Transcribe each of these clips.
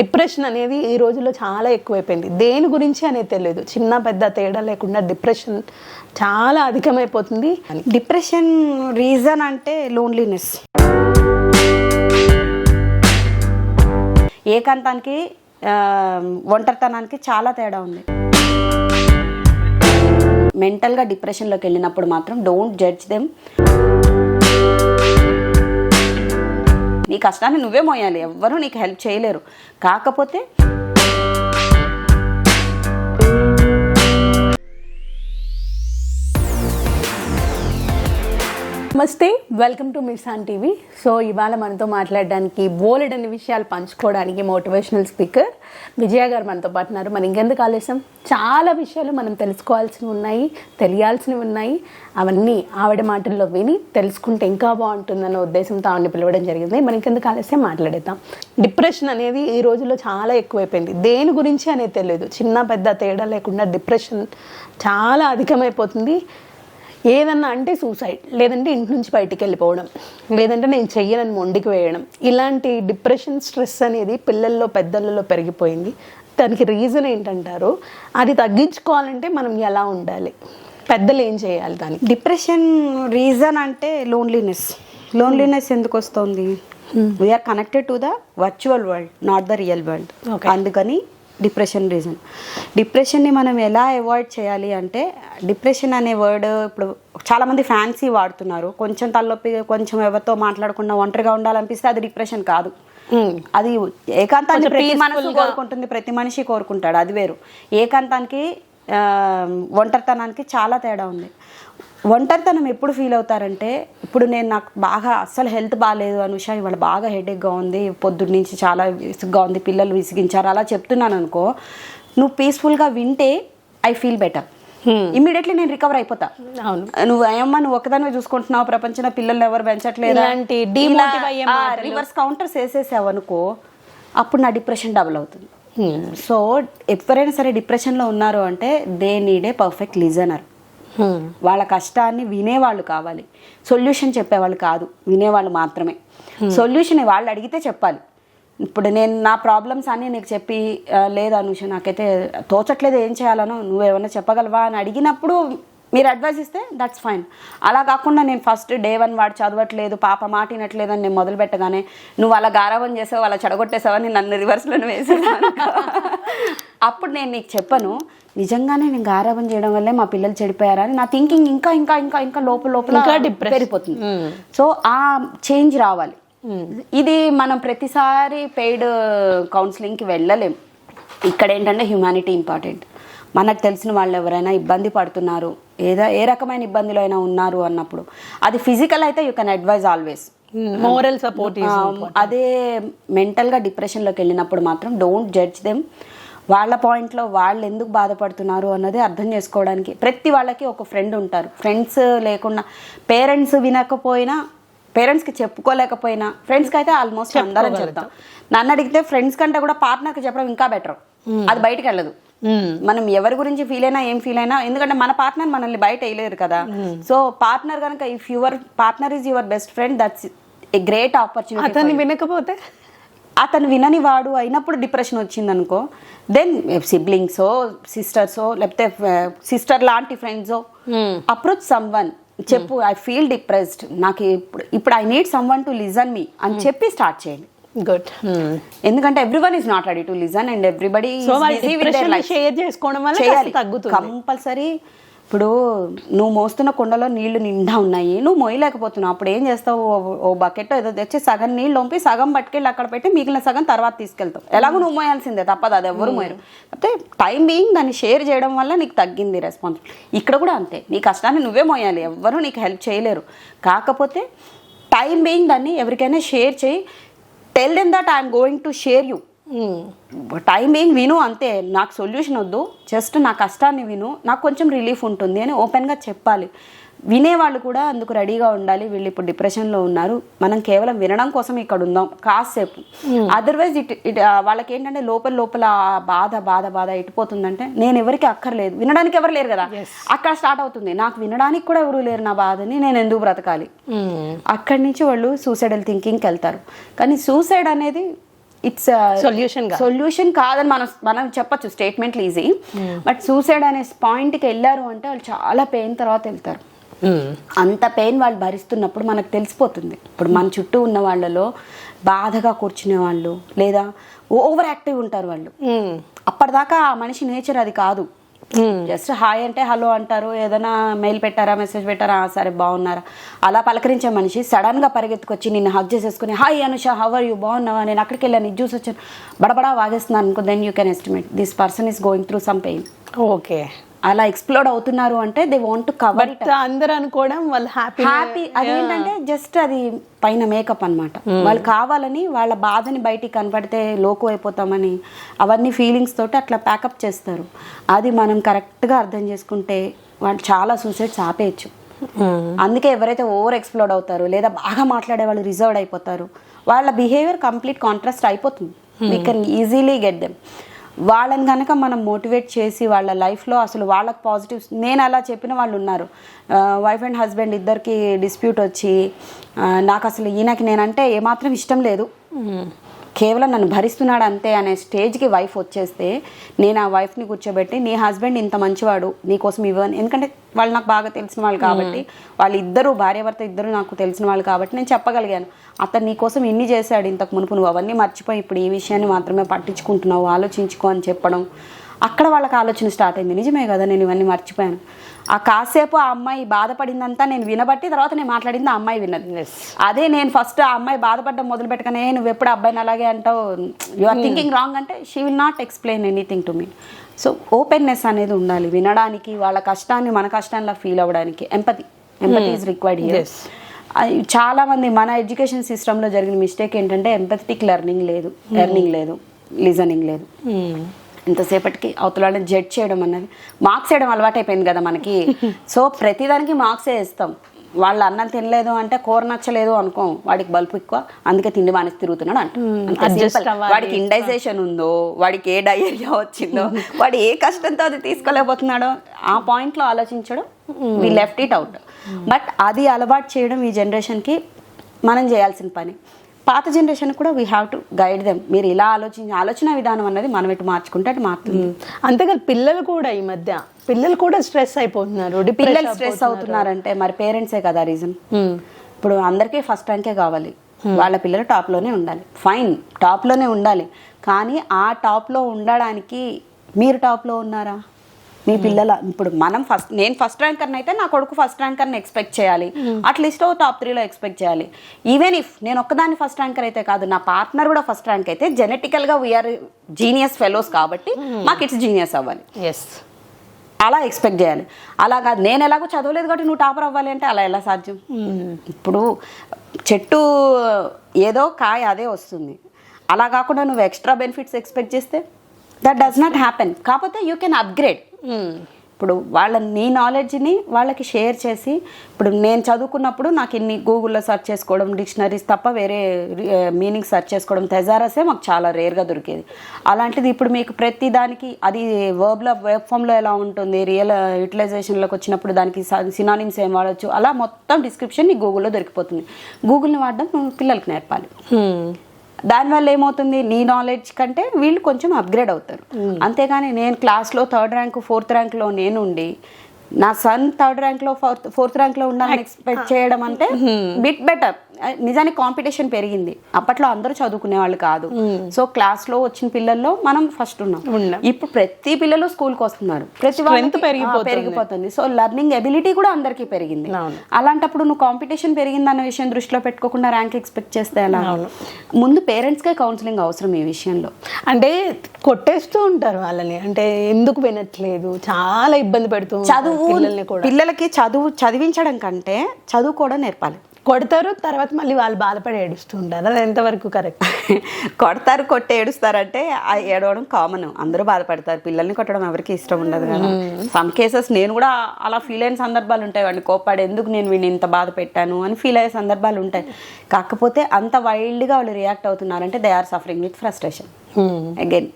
Depression అనేది ఈ రోజుల్లో చాలా ఎక్కువైపోయింది. దేని గురించి అనేది తెలియదు. చిన్న పెద్ద తేడా లేకుండా డిప్రెషన్ చాలా అధికమైపోతుంది. డిప్రెషన్ రీజన్ అంటే లోన్లీనెస్. ఏకాంతానికి ఒంటరితనానికి చాలా తేడా ఉంది. మెంటల్గా డిప్రెషన్లోకి వెళ్ళినప్పుడు మాత్రం డోంట్ జడ్జ్ దెమ్. నీ కష్టాన్ని నువ్వే మోయాలి. ఎవ్వరూ నీకు హెల్ప్ చేయలేరు. కాకపోతే నమస్తే welcome to Mirsan TV so ఇవాళ మనతో మాట్లాడడానికి బోలెడని విషయాలు పంచుకోవడానికి మోటివేషనల్ స్పీకర్ విజయ గారు మనతో పాటు ఉన్నారు. మనం ఇంకెందుకు ఆలస్యం? చాలా విషయాలు మనం తెలుసుకోవాల్సినవి ఉన్నాయి తెలియాల్సినవి ఉన్నాయి. అవన్నీ ఆవిడ మాటల్లో విని తెలుసుకుంటే ఇంకా బాగుంటుందన్న ఉద్దేశంతో ఆవిడని పిలవడం జరిగింది. మనం ఇంకెందుకు ఆలస్యం? మాట్లాడేద్దాం. డిప్రెషన్ అనేది ఈ రోజుల్లో చాలా ఎక్కువైపోయింది. దేని గురించి అనేది తెలియదు. చిన్న పెద్ద తేడా లేకుండా డిప్రెషన్ చాలా అధికమైపోతుంది. ఏదన్నా అంటే సూసైడ్ లేదంటే ఇంటి నుంచి బయటికి వెళ్ళిపోవడం లేదంటే నేను చెయ్యనని మొండికి వేయడం ఇలాంటి డిప్రెషన్ స్ట్రెస్ అనేది పిల్లల్లో పెద్దలలో పెరిగిపోయింది. దానికి రీజన్ ఏంటంటారు? అది తగ్గించుకోవాలంటే మనం ఎలా ఉండాలి? పెద్దలు ఏం చేయాలి దానికి? డిప్రెషన్ రీజన్ అంటే లోన్లీనెస్ లోన్లీనెస్ ఎందుకు వస్తుంది? We're connected to the virtual world not the real world. అందుకని డిప్రెషన్ రీజన్. డిప్రెషన్ని మనం ఎలా అవాయిడ్ చేయాలి అంటే డిప్రెషన్ అనే వర్డ్ ఇప్పుడు చాలామంది ఫ్యాన్సీ వాడుతున్నారు. కొంచెం తలనొప్పి కొంచెం ఎవరితో మాట్లాడకుండా ఒంటరిగా ఉండాలనిపిస్తే అది డిప్రెషన్ కాదు. అది ఏకాంతాన్ని ప్రతి మనసు. కోరుకుంటుంది ప్రతి మనిషి కోరుకుంటాడు. అది వేరు. ఏకాంతానికి ఒంటరితనానికి చాలా తేడా ఉంది. ఒంటరితనం ఎప్పుడు ఫీల్ అవుతారంటే ఇప్పుడు నేను నాకు బాగా అస్సలు హెల్త్ బాగాలేదు అనుష ఇవాళ బాగా హెడేక్గా ఉంది పొద్దున్న నుంచి చాలా విసుగ్గా ఉంది పిల్లలు విసిగించారు అలా చెప్తున్నాను అనుకో నువ్వు పీస్ఫుల్గా వింటే ఐ ఫీల్ బెటర్ ఇమ్మీడియట్లీ నేను రికవర్ అయిపోతా. అవును. నువ్వు ఏమన్నా నువ్వు ఒకదానివే చూసుకుంటున్నావు ప్రపంచంలో పిల్లలు ఎవరు పెంచట్లేదు? ఇలాంటి. రివర్స్ కౌంటర్స్ వేసేసావు అనుకో అప్పుడు నా డిప్రెషన్ డబుల్ అవుతుంది. సో ఎవరైనా సరే డిప్రెషన్లో ఉన్నారు అంటే they need a perfect listener వాళ్ళ కష్టాన్ని వినేవాళ్ళు కావాలి. సొల్యూషన్ చెప్పేవాళ్ళు కాదు. వినేవాళ్ళు మాత్రమే. సొల్యూషన్ వాళ్ళు అడిగితే చెప్పాలి. ఇప్పుడు నేను నా ప్రాబ్లమ్స్ అన్నీ నీకు చెప్పి "ఆ, లేదు అనుష నాకైతే తోచట్లేదు ఏం చేయాలనో నువ్వేమన్నా చెప్పగలవా అని అడిగినప్పుడు మీరు అడ్వైస్ ఇస్తే దట్స్ ఫైన్ అలా కాకుండా నేను ఫస్ట్ డే వన్ వాడు చదవట్లేదు పాప మాట అని నేను మొదలు పెట్టగానే నువ్వు అలా గారాబం చేసావు అలా చెడగొట్టేసావని నన్ను రివర్స్లో వేసేసాను అప్పుడు నేను నీకు చెప్పను నిజంగానే నేను గారాబం చేయడం వల్లే మా పిల్లలు చెడిపోయారా అని నా థింకింగ్ ఇంకా ఇంకా ఇంకా ఇంకా లోపల లోపల ఇంకా. పెరిగిపోతుంది. సో ఆ చేంజ్ రావాలి. ఇది మనం ప్రతిసారి పెయిడ్ కౌన్సిలింగ్కి వెళ్ళలేం. ఇక్కడ ఏంటంటే హ్యుమానిటీ ఇంపార్టెంట్ మనకు తెలిసిన వాళ్ళు ఎవరైనా ఇబ్బంది పడుతున్నారు ఏదో ఏ రకమైన ఇబ్బందులు అయినా ఉన్నారు అన్నప్పుడు అది ఫిజికల్ అయితే you can advise always moral support అదే మెంటల్గా డిప్రెషన్లోకి వెళ్ళినప్పుడు మాత్రం డోంట్ జడ్జ్ దెమ్ వాళ్ళ పాయింట్లో వాళ్ళు ఎందుకు బాధపడుతున్నారు అన్నది అర్థం చేసుకోవడానికి. ప్రతి వాళ్ళకి ఒక ఫ్రెండ్ ఉంటారు. ఫ్రెండ్స్ లేకుండా పేరెంట్స్ వినకపోయినా పేరెంట్స్కి చెప్పుకోలేకపోయినా ఫ్రెండ్స్కి అయితే ఆల్మోస్ట్ అందరం చెప్తాం. నన్ను అడిగితే ఫ్రెండ్స్ కంటే కూడా పార్ట్నర్కి చెప్పడం ఇంకా బెటర్ అది బయటికి వెళ్ళదు. మనం ఎవరి గురించి ఫీల్ అయినా ఏం ఫీల్ అయినా ఎందుకంటే మన పార్ట్నర్ మనల్ని బయట వేయలేరు కదా. సో పార్ట్నర్ కనుక if your partner is your best friend that's a great opportunity అతన్ని వినకపోతే? అతను వినని వాడు అయినప్పుడు డిప్రెషన్ వచ్చింది అనుకో దెన్ సిబ్లింగ్సో సిస్టర్సో లేకపోతే సిస్టర్ లాంటి ఫ్రెండ్సో అప్రోచ్ సమ్ వన్ చెప్పు ఐ ఫీల్ డిప్రెస్డ్ నాకు ఇప్పుడు ఇప్పుడు I need someone to listen me అని చెప్పి స్టార్ట్ చేయండి. గుడ్ ఎందుకంటే everyone is not ready to listen and everybody share చేసుకోవడం వల్ల తగ్గుతుంది. కంపల్సరీ ఇప్పుడు నువ్వు మోస్తున్న కుండలో నీళ్ళు నిండా ఉన్నాయి. నువ్వు మోయలేకపోతున్నావు. అప్పుడు ఏం చేస్తావు? ఓ- బకెట్ ఏదో తెచ్చి సగం నీళ్ళు వంపి సగం పట్టుకెళ్ళి అక్కడ పెట్టి మిగిలిన సగం తర్వాత తీసుకెళ్తావు. ఎలాగో నువ్వు మోయాల్సిందే తప్పదు. అది ఎవరు మోయరు. అయితే టైం బీయింగ్ దాన్ని షేర్ చేయడం వల్ల నీకు తగ్గింది రెస్పాన్సిబిలిటీ. ఇక్కడ కూడా అంతే. నీ కష్టాన్ని నువ్వే మోయాలి. ఎవ్వరూ నీకు హెల్ప్ చేయలేరు. కాకపోతే టైం బీయింగ్ దాన్ని ఎవరికైనా షేర్ చేయి. Tell then that I'm going to share you. Time ఏం విను అంతే. నాకు సొల్యూషన్ వద్దు. జస్ట్ నా కష్టాన్ని విను. నాకు కొంచెం రిలీఫ్ ఉంటుంది అని ఓపెన్గా చెప్పాలి. వినేవాళ్ళు కూడా అందుకు రెడీగా ఉండాలి. వీళ్ళు ఇప్పుడు డిప్రెషన్లో ఉన్నారు. మనం కేవలం వినడం కోసం ఇక్కడ ఉందాం. కాసేపు. అదర్వైజ్ ఇట్ ఇట్ ఆ, వాళ్ళకి ఏంటంటే లోపల లోపల బాధ బాధ బాధ ఎట్టిపోతుందంటే నేను ఎవరికి అక్కర్లేదు. వినడానికి ఎవరు లేరు కదా. అక్కడ స్టార్ట్ అవుతుంది. నాకు వినడానికి కూడా ఎవరు లేరు నా బాధని. నేను ఎందుకు బ్రతకాలి? అక్కడి నుంచి వాళ్ళు సూసైడల్ థింకింగ్కి వెళ్తారు. కానీ సూసైడ్ అనేది ఇట్స్ కాదు. సొల్యూషన్ కాదని మనం మనం చెప్పచ్చు. స్టేట్మెంట్లు ఈజీ బట్ సూసైడ్ అనే పాయింట్కి వెళ్ళారు అంటే వాళ్ళు చాలా పెయిన్ తర్వాత వెళ్తారు. అంత పెయిన్ వాళ్ళు భరిస్తున్నప్పుడు మనకు తెలిసిపోతుంది. ఇప్పుడు మన చుట్టూ ఉన్న వాళ్ళలో బాధగా కూర్చునే వాళ్ళు లేదా ఓవర్ యాక్టివ్ ఉంటారు వాళ్ళు. అప్పటిదాకా ఆ మనిషి నేచర్ అది కాదు. జస్ట్ హాయ్ అంటే హలో అంటారు ఏదైనా మెయిల్ పెట్టారా మెసేజ్ పెట్టారా? "ఆ, సరే బాగున్నారా? అలా పలకరించే మనిషి సడన్గా పరిగెత్తుకొచ్చి నిన్ను హగ్ చేసేసుకుని హాయ్ అనుష హవర్ యూ బాగున్నావా? నేను అక్కడికి వెళ్ళాను ఇది చూసి వచ్చాను. బడబడా వాగేస్తున్నాను అనుకో then you can estimate this person is going through some pain okay అలా ఎక్స్ప్లోడ్ అవుతున్నారు అంటే దే వాంట్ టు కవర్ అందరు అనుకోవడం వాళ్ళు హ్యాపీ హ్యాపీ అదేంటంటే జస్ట్ అది పైన మేకప్ అన్నమాట. వాళ్ళు కావాలని వాళ్ళ బాధని బయటికి కనపడితే లోకు అయిపోతామని అవన్నీ ఫీలింగ్స్ తోటి అట్లా ప్యాకప్ చేస్తారు. అది మనం కరెక్ట్గా అర్థం చేసుకుంటే వాళ్ళు చాలా సూసైడ్స్ ఆపేయచ్చు. అందుకే ఎవరైతే ఓవర్ ఎక్స్ప్లోడ్ అవుతారు లేదా బాగా మాట్లాడే వాళ్ళు రిజర్వ్డ్ అయిపోతారు వాళ్ళ బిహేవియర్ కంప్లీట్ కాంట్రాస్ట్ అయిపోతుంది. We can easily get them వాళ్ళని కనుక మనం మోటివేట్ చేసి వాళ్ళ లైఫ్లో అసలు వాళ్ళకి పాజిటివ్స్ నేను అలా చెప్పిన వాళ్ళు ఉన్నారు. వైఫ్ అండ్ హస్బెండ్ ఇద్దరికి డిస్ప్యూట్ వచ్చి నాకు అసలు ఈయనకి నేనంటే ఏమాత్రం ఇష్టం లేదు. కేవలం నన్ను భరిస్తున్నాడు అంతే అనే స్టేజ్కి వైఫ్ వచ్చేస్తే నేను ఆ వైఫ్ని కూర్చోబెట్టి నీ హస్బెండ్ ఇంత మంచివాడు నీకోసం ఇవ్వని. ఎందుకంటే వాళ్ళు నాకు బాగా తెలిసిన వాళ్ళు కాబట్టి వాళ్ళు ఇద్దరు భార్యాభర్త ఇద్దరు నాకు తెలిసిన వాళ్ళు కాబట్టి నేను చెప్పగలిగాను. అతను నీకోసం ఇన్ని చేశాడు ఇంతకు మునుపు నువ్వు అవన్నీ మర్చిపోయి ఇప్పుడు ఈ విషయాన్ని మాత్రమే పట్టించుకుంటున్నావు ఆలోచించుకో అని చెప్పడం. అక్కడ వాళ్ళకి ఆలోచన స్టార్ట్ అయింది. నిజమే కదా నేను ఇవన్నీ మర్చిపోయాను. ఆ కాసేపు ఆ అమ్మాయి బాధపడిందంతా నేను వినబట్టి తర్వాత నేను మాట్లాడింది ఆ అమ్మాయి విన్నది. అదే నేను ఫస్ట్ ఆ అమ్మాయి బాధపడడం మొదలు పెట్టకనే నువ్వు ఎప్పుడు అబ్బాయిని అలాగే అంటావు? యు ఆర్ థింకింగ్ రాంగ్ అంటే she will not explain anything to me so openness అనేది ఉండాలి. వినడానికి వాళ్ళ కష్టాన్ని మన కష్టాల్లో ఫీల్ అవ్వడానికి. Empathy empathy is required here చాలా మంది మన ఎడ్యుకేషన్ సిస్టంలో జరిగిన మిస్టేక్ ఏంటంటే ఎంపథెటిక్ లెర్నింగ్ లేదు. లెర్నింగ్ లేదు. లిజనింగ్ లేదు. ఇంతసేపటికి అవతల జడ్జ్ చేయడం అన్నది. మార్క్స్ వేయడం అలవాటు అయిపోయింది కదా మనకి. సో ప్రతిదానికి మార్క్సే ఇస్తాం వాళ్ళు అన్నం తినలేదు అంటే కూర నచ్చలేదు అనుకో. వాడికి బల్బు ఎక్కువ. అందుకే తిండి మానేసి తిరుగుతున్నాడు అంట. అవ్వాలి. వాడికి ఇండైజేషన్ ఉందో వాడికి ఏ డయేరియా వచ్చిందో వాడు ఏ కష్టంతో అది తీసుకోలేకపోతున్నాడో ఆ పాయింట్లో ఆలోచించడం we left it out but అది అలవాటు చేయడం ఈ జనరేషన్కి మనం చేయాల్సిన పని. పాత జనరేషన్ కూడా we have to guide them మీరు ఇలా ఆలోచించి ఆలోచన విధానం అన్నది మనం ఎటు మార్చుకుంటే అటు మారుతుంది. అంతేకాదు పిల్లలు కూడా ఈ మధ్య పిల్లలు కూడా స్ట్రెస్ అయిపోతున్నారు పిల్లలు స్ట్రెస్ అవుతున్నారంటే మరి పేరెంట్సే కదా రీజన్. ఇప్పుడు అందరికీ ఫస్ట్ ర్యాంకే కావాలి. వాళ్ళ పిల్లలు టాప్లోనే ఉండాలి. ఫైన్ టాప్లోనే ఉండాలి. కానీ ఆ టాప్లో ఉండడానికి మీరు టాప్లో ఉన్నారా? మీ పిల్లల ఇప్పుడు మనం ఫస్ట్ నేను ఫస్ట్ ర్యాంకర్ని అయితే నా కొడుకు ఫస్ట్ ర్యాంకర్ని ఎక్స్పెక్ట్ చేయాలి. అట్లీస్ట్ ఓ టాప్ త్రీలో ఎక్స్పెక్ట్ చేయాలి. ఈవెన్ ఇఫ్ నేను ఒక్కదాన్ని ఫస్ట్ ర్యాంకర్ అయితే కాదు నా పార్ట్నర్ కూడా ఫస్ట్ ర్యాంక్ అయితే జెనెటికల్గా వీఆర్ జీనియస్ ఫెలోస్ కాబట్టి మాకు ఇట్స్ జీనియస్ అవ్వాలి. ఎస్ అలా ఎక్స్పెక్ట్ చేయాలి. అలా కాదు నేను ఎలాగో చదవలేదు కాబట్టి నువ్వు టాపర్ అవ్వాలి అంటే అలా ఎలా సాధ్యం? ఇప్పుడు చెట్టు ఏదో కాయ అదే వస్తుంది. అలా కాకుండా నువ్వు ఎక్స్ట్రా బెనిఫిట్స్ ఎక్స్పెక్ట్ చేస్తే? దట్ డస్ నాట్ హ్యాపెన్ కాకపోతే యూ కెన్ అప్గ్రేడ్ ఇప్పుడు వాళ్ళ నీ నాలెడ్జ్ని వాళ్ళకి షేర్ చేసి ఇప్పుడు నేను చదువుకున్నప్పుడు నాకు ఇన్ని గూగుల్లో సెర్చ్ చేసుకోవడం డిక్షనరీస్ తప్ప వేరే మీనింగ్ సెర్చ్ చేసుకోవడం తెజారసే మాకు చాలా రేర్గా దొరికేది. అలాంటిది ఇప్పుడు మీకు ప్రతి దానికి అది వర్బ్లో వెబ్ ఫామ్లో ఎలా ఉంటుంది రియల్ యూటిలైజేషన్లోకి వచ్చినప్పుడు దానికి సినానిమ్స్ ఏం వాడచ్చు అలా మొత్తం డిస్క్రిప్షన్ నీకు గూగుల్లో దొరికిపోతుంది. గూగుల్ని వాడడం పిల్లలకి నేర్పాలి. దానివల్ల ఏమవుతుంది? నీ నాలెడ్జ్ కంటే వీళ్ళు కొంచెం అప్గ్రేడ్ అవుతారు. అంతేగాని నేను క్లాస్లో థర్డ్ ర్యాంక్ ఫోర్త్ ర్యాంక్లో నేను ఉండి నా సన్ థర్డ్ ర్యాంక్లో ఫోర్త్ ఫోర్త్ ర్యాంక్లో ఉండాలని ఎక్స్పెక్ట్ చేయడం అంటే బిట్ బెటర్ నిజానికి కాంపిటీషన్ పెరిగింది. అప్పట్లో అందరూ చదువుకునే వాళ్ళు కాదు. సో క్లాస్లో వచ్చిన పిల్లల్లో మనం ఫస్ట్ ఉన్నాం. ఇప్పుడు ప్రతి పిల్లలు స్కూల్కి వస్తున్నారు. ప్రతి పెరిగిపోతుంది. సో లర్నింగ్ ఎబిలిటీ కూడా అందరికీ పెరిగింది. అలాంటప్పుడు నువ్వు కాంపిటీషన్ పెరిగింది అన్న విషయం దృష్టిలో పెట్టుకోకుండా ర్యాంక్ ఎక్స్పెక్ట్ చేస్తే ఎలా? ముందు పేరెంట్స్కే కౌన్సిలింగ్ అవసరం ఈ విషయంలో. అంటే కొట్టేస్తూ ఉంటారు వాళ్ళని. అంటే ఎందుకు వినట్లేదు? చాలా ఇబ్బంది పెడుతూ ఉంటారు చదువు పిల్లలకి చదువు చదివించడం కంటే చదువు కూడా నేర్పాలి. కొడతారు తర్వాత మళ్ళీ వాళ్ళు బాధపడి ఏడుస్తూ ఉంటారు అది ఎంతవరకు కరెక్ట్? కొడతారు కొట్టి ఏడుస్తారంటే ఆ ఏడవడం కామన్ అందరూ బాధపడతారు. పిల్లల్ని కొట్టడం ఎవరికి ఇష్టం ఉండదు కదా. సమ్ కేసెస్ నేను కూడా అలా ఫీల్ అయిన సందర్భాలు ఉంటాయి వాడిని కోపాడు ఎందుకు నేను వీడిని ఇంత బాధ పెట్టాను? అని ఫీల్ అయ్యే సందర్భాలు ఉంటాయి. కాకపోతే అంత వైల్డ్గా వాళ్ళు react అవుతున్నారంటే they are suffering with frustration again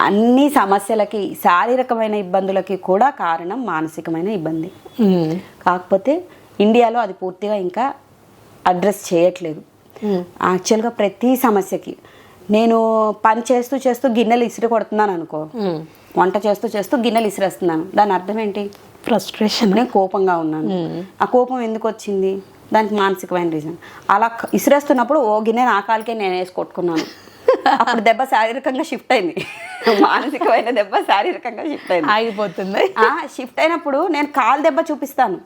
అన్ని సమస్యలకి శారీరకమైన ఇబ్బందులకి కూడా కారణం మానసికమైన ఇబ్బంది. కాకపోతే ఇండియాలో అది పూర్తిగా ఇంకా అడ్రస్ చేయట్లేదు. యాక్చువల్గా ప్రతి సమస్యకి నేను పని చేస్తూ చేస్తూ గిన్నెలు ఇసిరి కొడుతున్నాను అనుకో. వంట చేస్తూ చేస్తూ గిన్నెలు ఇసిరేస్తున్నాను. దాని అర్థం ఏంటి? ఫ్రస్ట్రేషన్ నేను కోపంగా ఉన్నాను. ఆ కోపం ఎందుకు వచ్చింది? దానికి మానసికమైన రీజన్ అలా ఇసిరేస్తున్నప్పుడు ఓ గిన్నె నా కాలికే నేను వేసి కొట్టుకున్నాను. అప్పుడు దెబ్బ శారీరకంగా షిఫ్ట్ అయింది. మానసికమైన దెబ్బ శారీరకంగా షిఫ్ట్ అయింది. ఆగిపోతుంది. షిఫ్ట్ అయినప్పుడు నేను కాలు దెబ్బ చూపిస్తాను.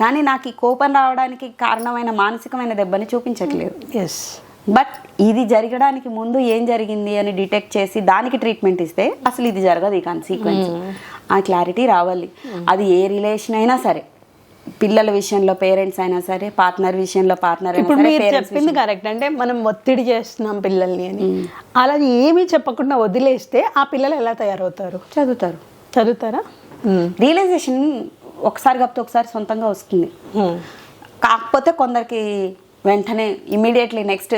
కానీ నాకు ఈ కోపం రావడానికి కారణమైన మానసికమైన దెబ్బని చూపించట్లేదు. ఎస్ బట్ ఇది జరగడానికి ముందు ఏం జరిగింది అని డిటెక్ట్ చేసి దానికి ట్రీట్మెంట్ ఇస్తే అసలు ఇది జరగదు ఈ సీక్వెన్స్ ఆ క్లారిటీ రావాలి. అది ఏ రిలేషన్ అయినా సరే. పిల్లల విషయంలో పేరెంట్స్ అయినా సరే పార్ట్నర్ విషయంలో పార్ట్నర్ ఇప్పుడు మీరు చెప్పింది కరెక్ట్ అంటే మనం ఒత్తిడి చేస్తున్నాం పిల్లల్ని అని. అలా ఏమీ చెప్పకుండా వదిలేస్తే ఆ పిల్లలు ఎలా తయారవుతారు? చదువుతారు. చదువుతారా? రియలైజేషన్ ఒకసారి కాకపోతే ఒకసారి సొంతంగా వస్తుంది. కాకపోతే కొందరికి వెంటనే immediately next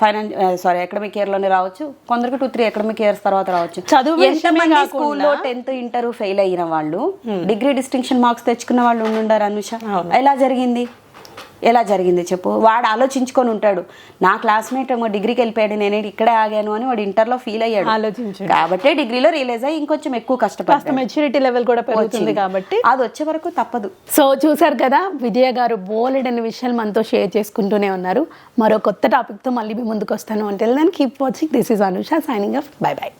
finance sorry academic ఇయర్లోనే రావచ్చు. కొందరికి టూ త్రీ అకాడమిక్ ఇయర్స్ తర్వాత రావచ్చు. చదువు ఎంతమంది స్కూల్లో టెన్త్ ఇంటర్ ఫెయిల్ అయిన వాళ్ళు డిగ్రీ డిస్టింక్షన్ మార్క్స్ తెచ్చుకున్న వాళ్ళు ఉండుండారు అనుష. ఎలా జరిగింది? ఎలా జరిగింది చెప్పు? వాడు ఆలోచించుకొని ఉంటాడు. నా క్లాస్మేట్ ఏమో డిగ్రీకి వెళ్ళిపోయాడు నేను ఇక్కడే ఆగాను అని వాడు ఇంటర్లో ఫీల్ అయ్యాడు. ఆలోచించాడు. కాబట్టి డిగ్రీలో రియలైజ్ అయ్యి ఇంకొంచెం ఎక్కువ కాస్త కష్టపడతాడు మెచ్యూరిటీ లెవెల్ కూడా పెరుగుతుంది. కాబట్టి. అది వచ్చే వరకు తప్పదు. సో చూసారు కదా విజయ గారు బోలెడని విషయాలు మనతో షేర్ చేసుకుంటూనే ఉన్నారు. మరో కొత్త టాపిక్తో మళ్ళీ మీ ముందుకు వస్తాను. అంటే దాన్ని keep watching this is Anusha signing off bye bye